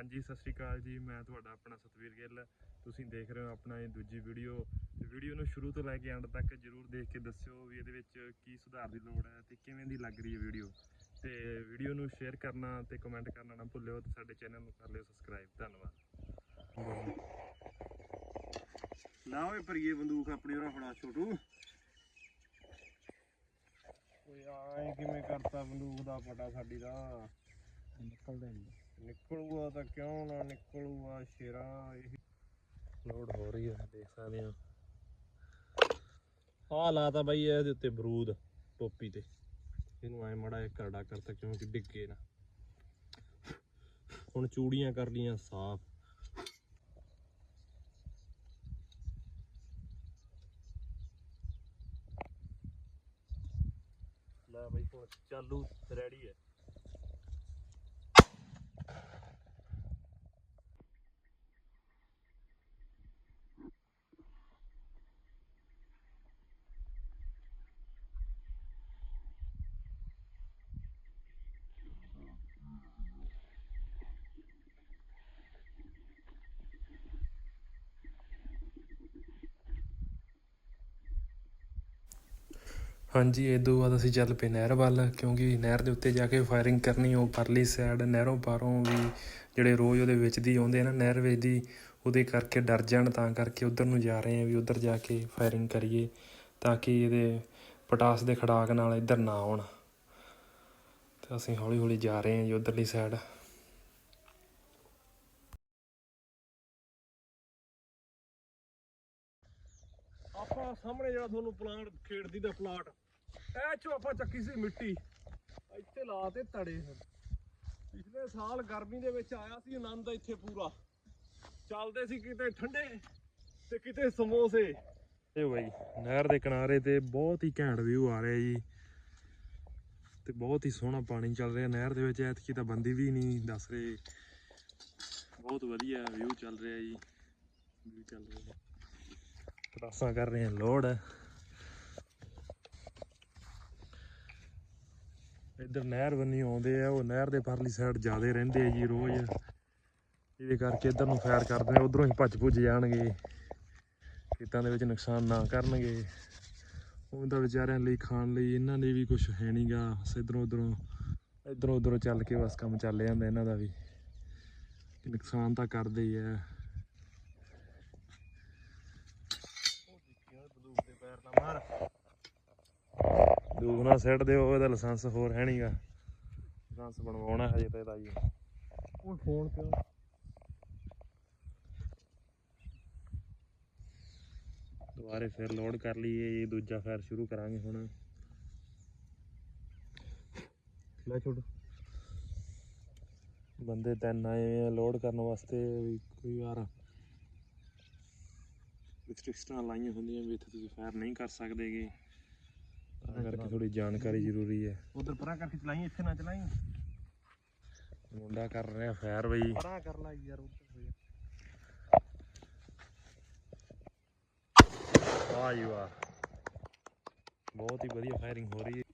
ਹਾਂਜੀ, ਸਤਿ ਸ਼੍ਰੀ ਅਕਾਲ ਜੀ। ਮੈਂ ਤੁਹਾਡਾ ਆਪਣਾ ਸਤਵੀਰ ਗਿੱਲ। ਤੁਸੀਂ ਦੇਖ ਰਹੇ ਹੋ ਆਪਣਾ ਇਹ ਦੂਜੀ ਵੀਡੀਓ। ਤੇ ਵੀਡੀਓ ਨੂੰ ਸ਼ੁਰੂ ਤੋਂ ਲੈ ਕੇ ਐਂਡ ਤੱਕ ਜਰੂਰ ਦੇਖ ਕੇ ਦੱਸਿਓ ਵੀ ਇਹਦੇ ਵਿੱਚ ਕੀ ਸੁਧਾਰ ਦੀ ਲੋੜ ਹੈ ਤੇ ਕਿਵੇਂ ਦੀ ਲੱਗ ਰਹੀ ਹੈ ਵੀਡੀਓ। ਤੇ ਵੀਡੀਓ ਨੂੰ ਸ਼ੇਅਰ ਕਰਨਾ ਤੇ ਕਮੈਂਟ ਕਰਨਾ ਨਾ ਭੁੱਲਿਓ ਤੇ ਸਾਡੇ ਚੈਨਲ ਨੂੰ ਕਰ ਲਿਓ ਸਬਸਕ੍ਰਾਈਬ ਧੰਨਵਾਦ। ਨਾ ਓਏ ਪਰੀਏ ਬੰਦੂਕ ਆਪਣੀ ਉਹਰਾ ਫੜਾ ਛੋਟੂ। ਓਏ ਆਏ, ਕਿਵੇਂ ਕਰਤਾ ਬੰਦੂਕ ਦਾ ਪਟਾ ਸਾਡੀ ਦਾ। ਨਿਕਲਦਾ ਨਹੀਂ। ਨਿਕਲੂਗਾ ਤਾਂ ਕਿਉਂ ਨਾ ਨਿਕਲੂਗਾ ਸ਼ੇਰਾ ਇਹ ਲੋਡ ਹੋ ਰਹੀ ਹੈ ਦੇਖ ਸਕਦੇ ਹੋ। ਆ ਲਾਤਾ ਬਾਈ ਇਹਦੇ ਉੱਤੇ ਬਰੂਦ ਟੋਪੀ ਤੇ। ਇਹਨੂੰ ਐ ਮੜਾ ਇੱਕ ਕਰੜਾ ਕਰਤਾ ਕਿਉਂਕਿ ਡਿੱਗੇ ਨਾ। ਹੁਣ ਚੂੜੀਆਂ ਕਰ ਲੀਆਂ ਸਾਫ਼। ਲੈ ਬਾਈ ਹੁਣ ਚਾਲੂ ਰੈਡੀ ਹੈ। ਹਾਂਜੀ, ਇਹ ਤੋਂ ਬਾਅਦ ਅਸੀਂ ਚੱਲ ਪਏ ਨਹਿਰ ਵੱਲ, ਕਿਉਂਕਿ ਨਹਿਰ ਦੇ ਉੱਤੇ ਜਾ ਕੇ ਫਾਇਰਿੰਗ ਕਰਨੀ, ਉਹ ਪਰਲੀ ਸਾਈਡ ਨਹਿਰੋਂ ਪਾਰੋਂ ਵੀ ਜਿਹੜੇ ਰੋਜ਼ ਉਹਦੇ ਵਿੱਚ ਦੀ ਆਉਂਦੇ ਆ ਨਾ, ਨਹਿਰ ਵਿੱਚ ਦੀ, ਉਹਦੇ ਕਰਕੇ ਡਰ ਜਾਣ, ਤਾਂ ਕਰਕੇ ਉਧਰ ਨੂੰ ਜਾ ਰਹੇ ਆ ਵੀ ਉਧਰ ਜਾ ਕੇ ਫਾਇਰਿੰਗ ਕਰੀਏ, ਤਾਂ ਕਿ ਇਹਦੇ ਪਟਾਸ ਦੇ ਖੜਾਕ ਨਾਲ ਇੱਧਰ ਨਾ ਆਉਣ। ਤੇ ਅਸੀਂ ਹੌਲੀ ਹੌਲੀ ਜਾ ਰਹੇ ਹਾਂ ਜੀ ਉਧਰਲੀ ਸਾਈਡ ਆਪਾਂ ਸਾਹਮਣੇ ਜਿਹੜਾ ਤੁਹਾਨੂੰ ਪਲਾਂਟ ਖੇਡਦੀ ਦਾ ਪਲਾਟ, ਇਹ ਚੋਂ ਆਪਾਂ ਚੱਕੀ ਸੀ ਮਿੱਟੀ। ਇੱਥੇ ਲਾ ਤੇ ਤੜੇ ਪਿਛਲੇ ਸਾਲ ਗਰਮੀ ਦੇ ਵਿੱਚ ਆਇਆ ਸੀ, ਆਨੰਦ ਇੱਥੇ ਪੂਰਾ। ਚੱਲਦੇ ਸੀ ਕਿਤੇ ਠੰਡੇ ਤੇ ਕਿਤੇ ਸਮੋਸੇ। ਇਹ ਬਾਈ, ਨਹਿਰ ਦੇ ਕਿਨਾਰੇ ਤੇ ਬਹੁਤ ਹੀ ਘੈਂਟ ਵਿਊ ਆ ਰਿਹਾ ਜੀ। ਤੇ ਬਹੁਤ ਹੀ ਸੋਹਣਾ ਪਾਣੀ ਚੱਲ ਰਿਹਾ। ਨਹਿਰ ਦੇ ਵਿੱਚ ਐਤਕੀ ਤਾਂ ਬੰਦੀ ਵੀ ਨਹੀਂ ਦੱਸ ਰਹੇ। ਬਹੁਤ ਵਧੀਆ ਵਿਊ ਚੱਲ ਰਿਹਾ ਜੀ। ਵਿਊ ਚੱਲ ਰਿਹਾ ਪਟਾਸਾਂ ਕਰ ਰਹੇ ਹਾਂ ਲੋਡ ਇੱਧਰ ਨਹਿਰ ਬੰਨੀ ਆਉਂਦੇ ਆ, ਉਹ ਨਹਿਰ ਦੇ ਪਰਲੀ ਸਾਈਡ ਜ਼ਿਆਦੇ ਰਹਿੰਦੇ ਆ ਜੀ ਰੋਜ਼। ਇਹਦੇ ਕਰਕੇ ਇੱਧਰ ਨੂੰ ਫਾਇਰ ਕਰਦੇ ਆ, ਉਧਰੋਂ ਹੀ ਭੱਜ ਭੁੱਜ ਜਾਣਗੇ। ਖੇਤਾਂ ਦੇ ਵਿੱਚ ਨੁਕਸਾਨ ਨਾ ਕਰਨਗੇ। ਉਹ ਤਾਂ ਵਿਚਾਰਿਆਂ ਲਈ, ਖਾਣ ਲਈ ਇਹਨਾਂ ਲਈ ਵੀ ਕੁਝ ਹੈ ਨਹੀਂਗਾ ਇਧਰੋਂ ਉਧਰੋਂ ਇਧਰੋਂ ਉਧਰੋਂ ਚੱਲ ਕੇ ਬਸ ਕੰਮ ਚੱਲ ਜਾਂਦਾ ਇਹਨਾਂ ਦਾ ਵੀ। ਨੁਕਸਾਨ ਤਾਂ ਕਰਦੇ ਹੀ ਆ। ਬੰਦੂਕ ਦੇ ਪੈਰ ਨਾ ਮਾਰ। ਦੂਣਾ ਸੈੱਟ ਦਿਓ ਇਹਦਾ ਲਾਇਸੈਂਸ ਹੋਰ ਹੈ ਨਹੀਂਗਾ ਲਾਇਸੈਂਸ ਬਣਵਾਉਣਾ ਹਜੇ ਤਾਂ ਇਹਦਾ ਜੀ। ਉਹ ਫੋਨ ਕਿਉਂ? ਦੁਬਾਰੇ ਫਿਰ ਲੋਡ ਕਰ ਲਈਏ ਜੀ ਦੂਜਾ ਫਾਇਰ ਸ਼ੁਰੂ ਕਰਾਂਗੇ ਹੁਣ। ਲੈ ਛੋਟੂ। ਬੰਦੇ ਤਿੰਨ ਆਏ ਆ ਲੋਡ ਕਰਨ ਵਾਸਤੇ ਵੀ ਕੋਈ ਵਾਰ ਰਿਸਟ੍ਰਿਕਸ਼ਨਾਂ ਲਾਈਆਂ ਹੁੰਦੀਆਂ ਵੀ ਇੱਥੇ ਤੁਸੀਂ ਫਾਇਰ ਨਹੀਂ ਕਰ ਸਕਦੇਗੇ। ਤਾਂ ਕਰਕੇ ਥੋੜੀ ਜਾਣਕਾਰੀ ਜ਼ਰੂਰੀ ਹੈ। ਉਧਰ ਪਰਾਂ ਕਰਕੇ ਚਲਾਈ ਇੱਥੇ ਨਾ ਚਲਾਈ। ਮੁੰਡਾ ਕਰ ਰਿਹਾ ਫਾਇਰ ਬਈ। ਪਰਾਂ ਕਰ ਲੈ ਯਾਰ ਉਧਰ ਜੀ ਵਾਹ। ਬਹੁਤ ਹੀ ਵਧੀਆ ਫਾਇਰਿੰਗ ਹੋ ਰਹੀ ਹੈ।